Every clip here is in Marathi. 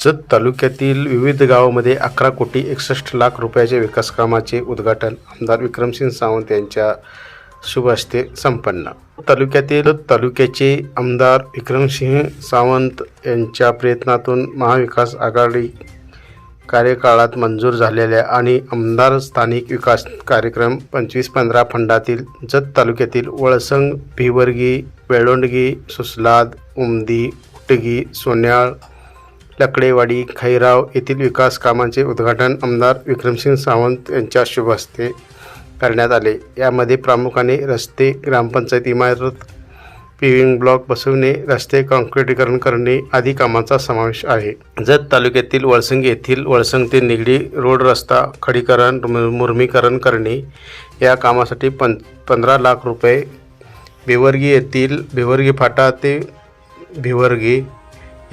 जत तालुक्यातील विविध गावामध्ये अकरा कोटी एकसष्ट लाख रुपयाच्या विकासकामाचे उद्घाटन. आमदार विक्रमसिंग सावंत यांच्या शुभ हस्ते संपन्न. तालुक्यातील तालुक्याचे आमदार विक्रमसिंह सावंत यांच्या प्रयत्नातून महाविकास आघाडी कार्यकाळात मंजूर झालेल्या आणि आमदार स्थानिक विकास कार्यक्रम पंचवीस पंधरा फंडातील जत तालुक्यातील वळसंग भिवर्गी वेळोंडगी सुसलाद उमदी उटगी सोन्याळ लकडेवाडी खैराव येथील विकास कामांचे उद्घाटन आमदार विक्रमसिंग सावंत यांच्या शुभ हस्ते करण्यात आले. यामध्ये प्रामुख्याने रस्ते ग्रामपंचायत इमारत पिविंग ब्लॉक बसवणे रस्ते काँक्रीटीकरण करणे आदी कामांचा समावेश आहे. जत तालुक्यातील वळसंग येथील वळसंग ते निगडी रोड रस्ता खडीकरण मुर्मीकरण करणे या कामासाठी पं पंधरा लाख रुपये भिवर्गी येथील भिवर्गी फाटा ते भिवर्गी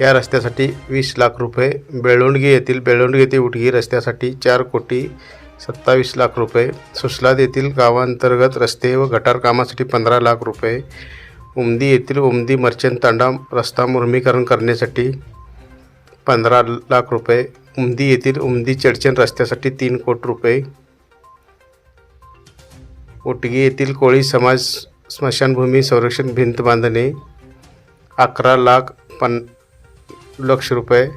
या रस्त्यासाठी वीस लाख रुपये बेळुंडगी येथील बेळुंडगी ते उटगी रस्त्यासाठी चार कोटी सत्तावीस लाख रुपये. सुसलाद येथील गावांतर्गत रस्ते व गटार कामासाठी पंधरा लाख रुपये. उमदी येथील उमदी मर्चंट तांडा रस्ता मुर्मीकरण करण्यासाठी पंधरा लाख रुपये. उमदी येथील उमदी चडचण रस्त्यासाठी तीन कोटी रुपये. उटगी येथील कोळी समाज स्मशानभूमी संरक्षण भिंत बांधणे अकरा लाख पन लक्ष रुपये.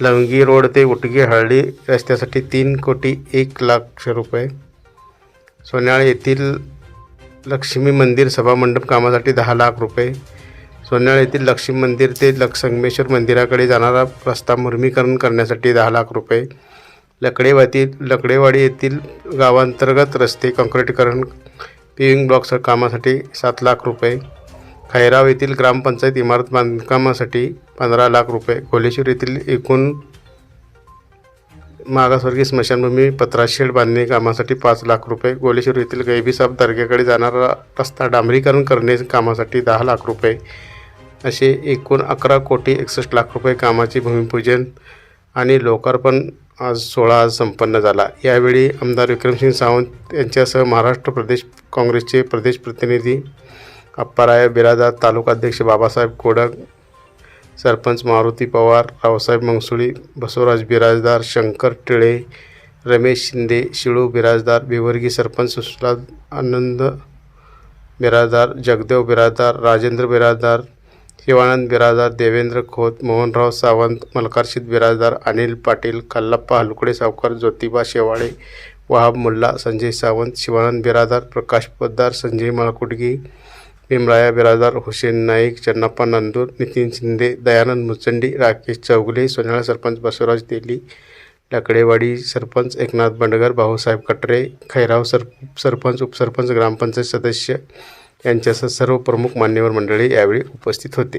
लवंगी रोड ते उटगी हळदी रस्त्यासाठी तीन कोटी एक लाख रुपये. सोन्याळ येथील लक्ष्मी मंदिर सभामंडप कामासाठी दहा लाख रुपये. सोन्याळ येथील लक्ष्मी मंदिर ते लक्ष संगमेश्वर मंदिराकडे जाणारा रस्ता मुर्मीकरण करण्यासाठी दहा लाख रुपये. लकडेवाती लकडेवाडी येथील गावांतर्गत रस्ते काँक्रिटीकरण पिविंग ब्लॉक्स कामासाठी सात लाख रुपये. खैराव येथील ग्रामपंचायत इमारत बांधकामासाठी पंधरा लाख रुपये. कोलेश्वर येथील एकूण मागासवर्गीय स्मशानभूमी पत्राशेड बांधणे कामासाठी पाच लाख रुपये. गोलेश्वर येथील गैबीसाब दर्ग्याकडे जाणारा रस्ता डांबरीकरण करणे कामासाठी दहा लाख रुपये. असे एकूण अकरा कोटी एकसष्ट लाख रुपये कामाचे भूमिपूजन आणि लोकार्पण आज सोळा आज संपन्न झाला. यावेळी आमदार विक्रमसिंग सावंत यांच्यासह महाराष्ट्र प्रदेश काँग्रेसचे प्रदेश प्रतिनिधी अप्पाराय बिरादार तालुकाध्यक्ष बाबासाहेब कोडक सरपंच मारुती पवार रावसाहेब मंगसुळी बसवराज बिराजदार शंकर टिळे रमेश शिंदे शिळू बिराजदार बिवर्गी सरपंच सुशला आनंद बिराजदार जगदेव बिराजदार राजेंद्र बिराजदार शिवानंद बिराजदार देवेंद्र खोत मोहनराव सावंत मलकारशीद बिराजदार अनिल पाटील कल्लप्पा हलकुडे सावकार ज्योतिबा शेवाळे वहाब मुल्ला संजय सावंत शिवानंद बिराजदार प्रकाश पोद्दार संजय मळकुटगी भीमराया बिराजदार हुसेन नाईक चन्नाप्पा नंदूर नितीन शिंदे दयानंद मुचंडी राकेश चौगुले सोनाळा सरपंच बसवराज तेली लकडेवाडी सरपंच एकनाथ बंडगर भाऊसाहेब कटरे खैराव सर सरपंच उपसरपंच ग्रामपंचायत सदस्य यांच्यासह सर्व प्रमुख मान्यवर मंडळी यावेळी उपस्थित होते.